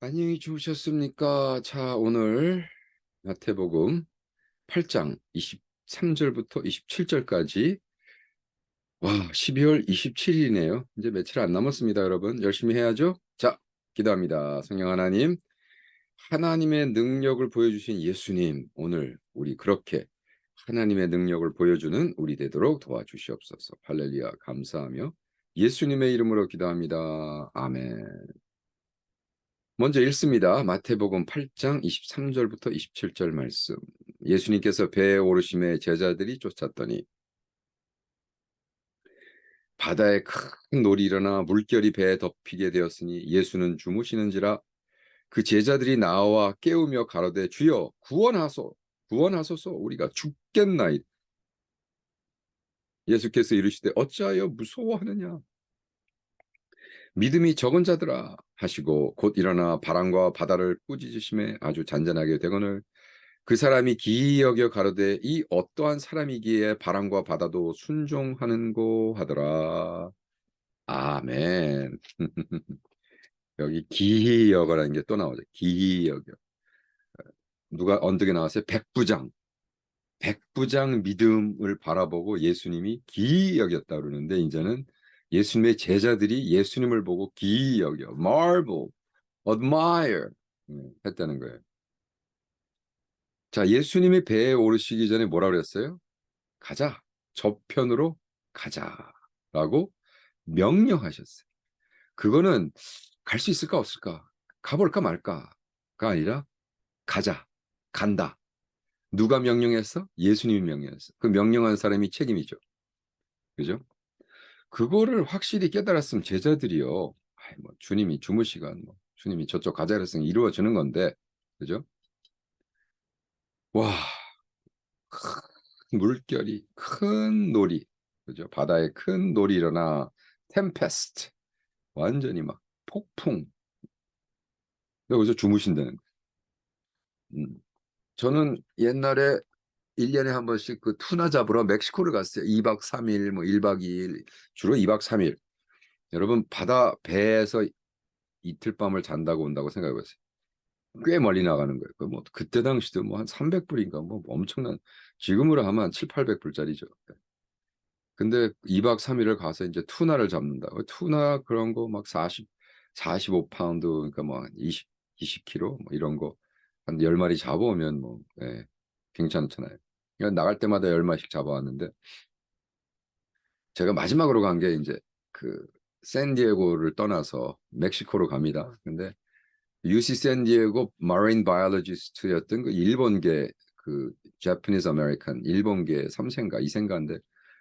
안녕히 주무셨습니까? 자, 오늘 마태복음 8장 23절부터 27절까지 와, 12월 27일이네요. 이제 며칠 안 남았습니다, 여러분. 열심히 해야죠. 자, 기도합니다. 성령 하나님, 하나님의 능력을 보여주신 예수님, 오늘 우리 그렇게 하나님의 능력을 보여주는 우리 되도록 도와주시옵소서. 할렐루야, 감사하며 예수님의 이름으로 기도합니다. 아멘. 먼저 읽습니다. 마태복음 8장 23절부터 27절 말씀. 예수님께서 배에 오르심에 제자들이 쫓았더니 바다에 큰 놀이 일어나 물결이 배에 덮이게 되었으니 예수는 주무시는지라 그 제자들이 나와 깨우며 가로되 주여 구원하소 구원하소서 우리가 죽겠나이 예수께서 이르시되 어찌하여 무서워하느냐 믿음이 적은 자들아 하시고 곧 일어나 바람과 바다를 꾸짖으심에 아주 잔잔하게 되거늘 그 사람이 기이 여겨 가로되 이 어떠한 사람이기에 바람과 바다도 순종하는고 하더라. 아멘. 여기 기이 여거라는 게 또 나오죠. 기이 여겨. 누가 언덕에 나왔어요? 백부장. 백부장 믿음을 바라보고 예수님이 기이 여겼다 그러는데 이제는 예수님의 제자들이 예수님을 보고 기이 여겨, marvel, admire 했다는 거예요. 자, 예수님이 배에 오르시기 전에 뭐라 그랬어요? 가자. 저편으로 가자 라고 명령하셨어요. 그거는 갈 수 있을까 없을까? 가볼까 말까가 아니라 가자. 간다. 누가 명령했어? 예수님이 명령했어. 그 명령한 사람이 책임이죠. 그죠? 그거를 확실히 깨달았으면 제자들이요. 아이, 뭐 주님이 주무시간 뭐 주님이 저쪽 가자 그랬으면 이루어지는 건데 그죠? 와, 큰 물결이 큰 놀이 그죠? 바다에 큰 놀이 일어나 템페스트 완전히 막 폭풍 여기서 주무신다는 음. 저는 옛날에 1년에 한 번씩 그 투나 잡으러 멕시코를 갔어요. 2박 3일, 뭐 1박 2일, 주로 2박 3일. 여러분, 바다 배에서 이틀 밤을 잔다고 온다고 생각해 보세요. 꽤 멀리 나가는 거예요. 그 뭐, 그때 당시도 뭐 한 300불인가 뭐 엄청난, 지금으로 하면 한 7, 800불짜리죠. 근데 2박 3일을 가서 이제 투나를 잡는다. 투나 그런 거 막 40, 45파운드, 그러니까 뭐 20, 20kg 뭐 이런 거 한 10마리 잡아오면 뭐, 예, 괜찮잖아요. 나갈 때마다 열마씩 잡아왔는데 제가 마지막으로 간 게 이제 그 샌디에고를 떠나서 멕시코로 갑니다. 근데 UC 샌디에고 마린 바이올로지스트였던 그 일본계 그 Japanese American 일본계 3세인가 2세인가인데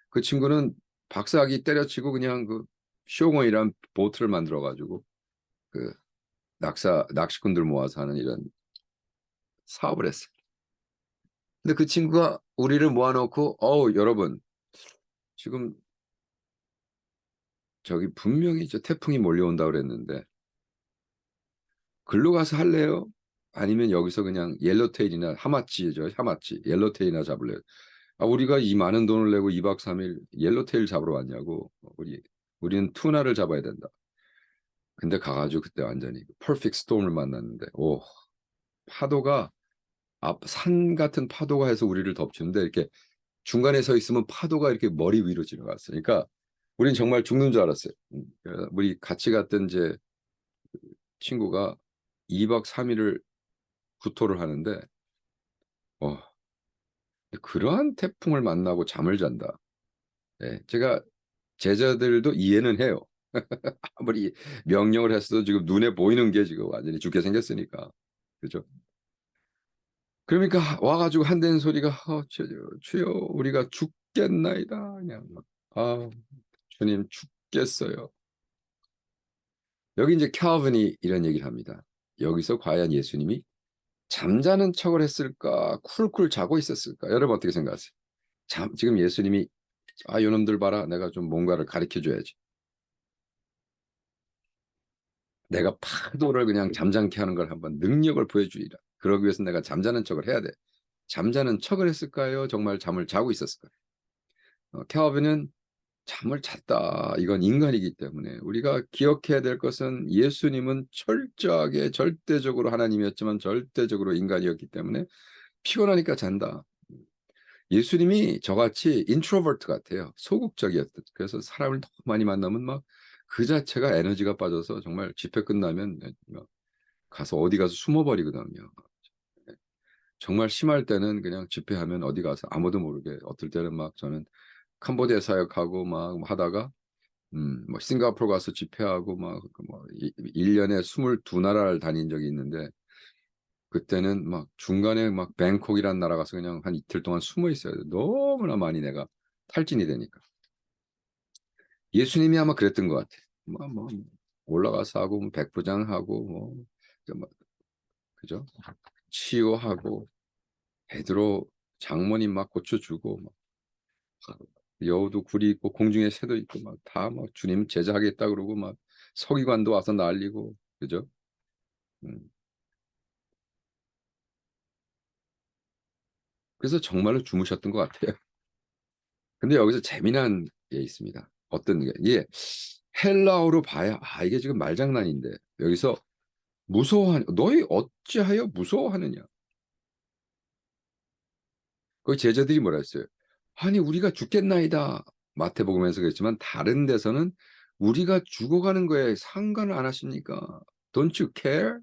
그 친구는 박사학위 때려치고 그냥 그 쇼공이란 보트를 만들어 가지고 그 낚사 낚시꾼들 모아서 하는 이런 사업을 했어요. 근데 그 친구가 우리를 모아놓고 어우 여러분 지금 저기 분명히 저 태풍이 몰려온다 그랬는데 글로 가서 할래요? 아니면 여기서 그냥 옐로테일이나 하마치죠 하마치 옐로테일이나 잡을래요? 아 우리가 이 많은 돈을 내고 2박 3일 옐로테일 잡으러 왔냐고 우리 우리는 투나를 잡아야 된다. 근데 가가지고 그때 완전히 퍼펙트 스톰을 만났는데 오 파도가 산 같은 파도가 해서 우리를 덮치는데 이렇게 중간에 서 있으면 파도가 이렇게 머리 위로 지나갔어요. 그러니까 우린 정말 죽는 줄 알았어요. 음, 우리 같이 갔던 이제 친구가 2박 3일을 구토를 하는데 어, 그러한 태풍을 만나고 잠을 잔다. 네, 제가 제자들도 이해는 해요. 아무리 명령을 했어도 지금 눈에 보이는 게 지금 완전히 죽게 생겼으니까. 그죠? 그러니까 와가지고 한대는 소리가 어, 주여, 주여 우리가 죽겠나이다 그냥 아 주님 죽겠어요. 여기 이제 캘빈이 이런 얘기를 합니다. 여기서 과연 예수님이 잠자는 척을 했을까 쿨쿨 자고 있었을까 여러분 어떻게 생각하세요? 잠, 지금 예수님이 아 요놈들 봐라 내가 좀 뭔가를 가르쳐 줘야지 내가 파도를 그냥 잠잠케 하는 걸 한번 능력을 보여주리라 그러기 위해서 내가 잠자는 척을 해야 돼. 잠자는 척을 했을까요? 정말 잠을 자고 있었을까요? 어, 캐어빈은 잠을 잤다. 이건 인간이기 때문에 우리가 기억해야 될 것은 예수님은 철저하게 절대적으로 하나님이었지만 절대적으로 인간이었기 때문에 피곤하니까 잔다. 예수님이 저같이 인트로버트 같아요. 소극적이었던. 그래서 사람을 너무 많이 만나면 막 그 자체가 에너지가 빠져서 정말 집회 끝나면 가서 어디 가서 숨어버리거든요. 정말 심할 때는 그냥 집회하면 어디 가서 아무도 모르게 어떨 때는 막 저는 캄보디아 사역하고 막 하다가 음, 뭐 싱가포르 가서 집회하고 막 뭐 1년에 22나라를 다닌 적이 있는데 그때는 막 중간에 막 뱅콕이라는 나라 가서 그냥 한 이틀 동안 숨어 있어야 돼. 너무나 많이 내가 탈진이 되니까. 예수님이 아마 그랬던 것 같아. 뭐, 뭐, 올라가서 하고, 뭐 백부장하고, 뭐, 뭐, 그죠? 치유하고, 베드로 장모님 막 고쳐주고, 막, 여우도 굴이 있고, 공중에 새도 있고, 막, 다 막 주님 제자하겠다 그러고, 막, 서기관도 와서 난리고, 그죠? 음. 그래서 정말로 주무셨던 것 같아요. 근데 여기서 재미난 게 있습니다. 어떤 게 이게 헬라어로 봐야 아 이게 지금 말장난인데 여기서 무서워하는 너희 어찌하여 무서워하느냐? 거기 제자들이 뭐라 했어요? 아니 우리가 죽겠나이다. 마태복음에서 그랬지만 다른 데서는 우리가 죽어가는 거에 상관을 안 하십니까? Don't you care?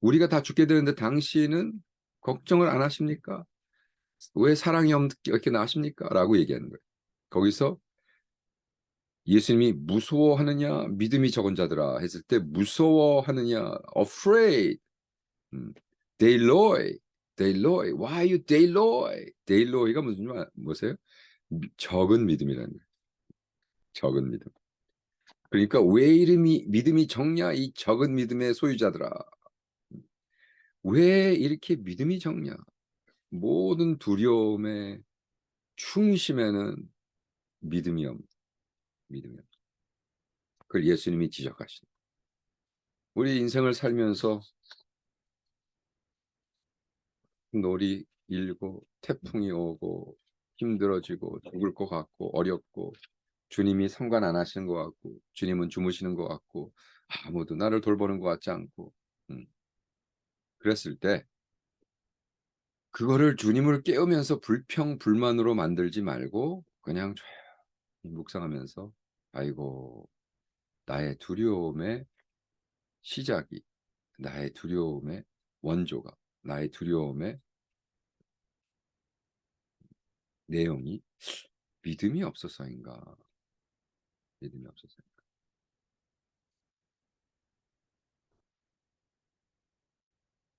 우리가 다 죽게 되는데 당신은 걱정을 안 하십니까? 왜 사랑이 없게 나십니까? 라고 얘기하는 거예요. 거기서 예수님이 무서워하느냐 믿음이 적은 자들아 했을 때 무서워하느냐 afraid 음, 데일로이 데일로이 why you 데일로이 데일로이가 무슨 말 뭐세요? 적은 믿음이라는. 적은 믿음. 그러니까 왜 이름이 믿음이 적냐 이 적은 믿음의 소유자들아 왜 이렇게 믿음이 적냐 모든 두려움에 충심에는 믿음이 없 없 그걸 예수님이 지적하신 우리 인생을 살면서 놀이 일고 태풍이 오고 힘들어지고 죽을 것 같고 어렵고 주님이 상관 안 하시는 것 같고 주님은 주무시는 것 같고 아무도 나를 돌보는 것 같지 않고 음. 그랬을 때 그거를 주님을 깨우면서 불평 불만으로 만들지 말고 그냥 묵상하면서 아이고 나의 두려움의 시작이 나의 두려움의 원조가 나의 두려움의 내용이 믿음이 없어서인가? 믿음이 없어서인가?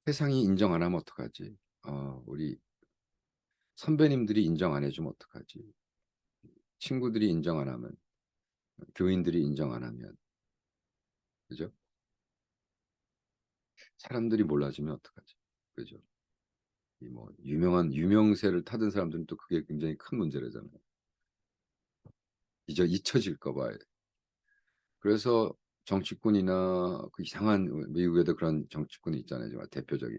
세상이 인정 안 하면 어떡하지? 어, 우리 선배님들이 인정 안 해주면 어떡하지? 친구들이 인정 안 하면, 교인들이 인정 안 하면, 그죠? 사람들이 몰라주면 어떡하지? 그죠? 이 뭐 유명한 유명세를 타던 사람들은 또 그게 굉장히 큰 문제라잖아요. 잊어 잊혀질까 봐. 그래서 정치꾼이나 그 이상한 미국에도 그런 정치꾼이 있잖아요. 대표적인.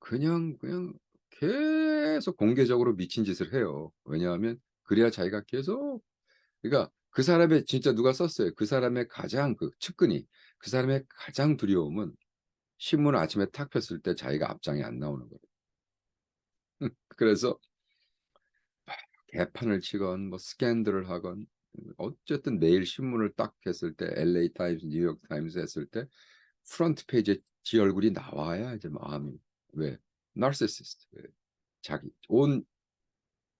그냥 그냥 계속 공개적으로 미친 짓을 해요. 왜냐하면 그래야 자기가 계속 그러니까 그 사람의 진짜 누가 썼어요. 그 사람의 가장 그 측근이 그 사람의 가장 두려움은 신문을 아침에 탁 폈을 때 자기가 앞장에 안 나오는 거예요. 그래서 개판을 치건 뭐 스캔들을 하건 어쨌든 매일 신문을 딱 했을 때 LA 타임스, 뉴욕 타임스 했을 때 프런트 페이지에 지 얼굴이 나와야 이제 마음이 왜? 나르시시스트. 자기 온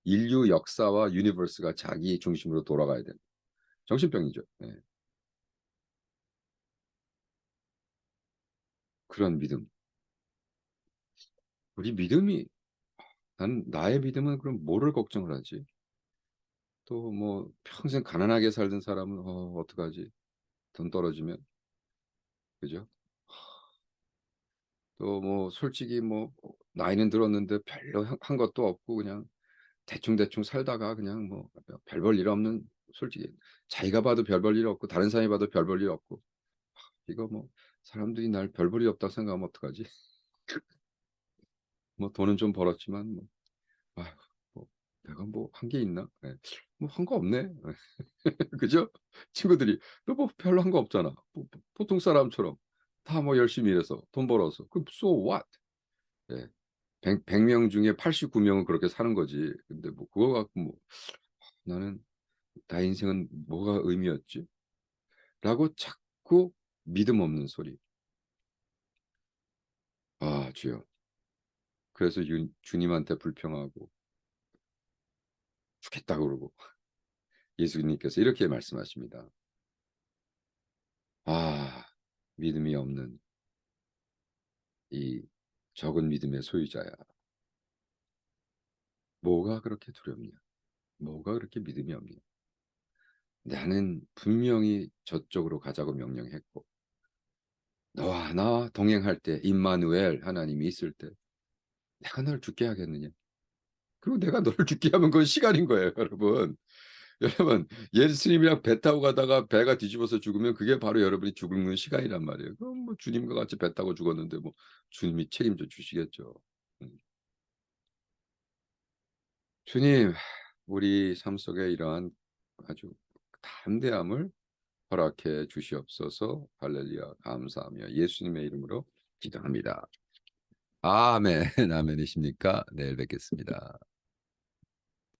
인류 역사와 유니버스가 자기 중심으로 돌아가야 되는 정신병이죠. 네. 그런 믿음. 우리 믿음이 난 나의 믿음은 그럼 뭐를 걱정을 하지? 또 뭐 평생 가난하게 살던 사람은 어, 어떡하지? 돈 떨어지면 그죠? 또 뭐 솔직히 뭐 나이는 들었는데 별로 한 것도 없고 그냥 대충 대충 살다가 그냥 뭐 별 볼 일 없는 솔직히 자기가 봐도 별 볼 일 없고 다른 사람이 봐도 별 볼 일 없고 이거 뭐 사람들이 날 별 볼 일 없다고 생각하면 어떡하지? 뭐 돈은 좀 벌었지만 뭐, 아휴, 뭐 내가 뭐 한 게 있나? 네. 뭐한 거 없네. 그죠? 친구들이 "너 뭐 별로 한 거 없잖아. 보보 보통 사람처럼 다 뭐 열심히 일해서 돈 벌어서. 그럼 so what?" 예. 백100 명 중에 89 명은 그렇게 사는 거지. 근데 뭐 그거 갖고 뭐 '나는 나의 인생은 뭐가 의미였지?' 라고 자꾸 믿음 없는 소리. 아 주여. 그래서 윤 주님한테 불평하고 "죽겠다." 그러고 예수님께서 이렇게 말씀하십니다. 아 믿음이 없는 이 적은 믿음의 소유자야. 뭐가 그렇게 두렵냐? 뭐가 그렇게 믿음이 없냐? 나는 분명히 저쪽으로 가자고 명령했고 너와 나 동행할 때 임마누엘 하나님이 있을 때 내가 널 죽게 하겠느냐? 그리고 내가 너를 죽게 하면 그건 시간인 거예요, 여러분. 여러분 예수님이랑 배 타고 가다가 배가 뒤집어서 죽으면 그게 바로 여러분이 죽는 시간이란 말이에요. 그럼 뭐 주님과 같이 배 타고 죽었는데 뭐 주님이 책임져 주시겠죠. 음. 주님, 우리 삶 속에 이러한 아주 담대함을 허락해 주시옵소서. 할렐루야. 감사하며 예수님의 이름으로 기도합니다. 아멘. 아멘이십니까? 내일 뵙겠습니다.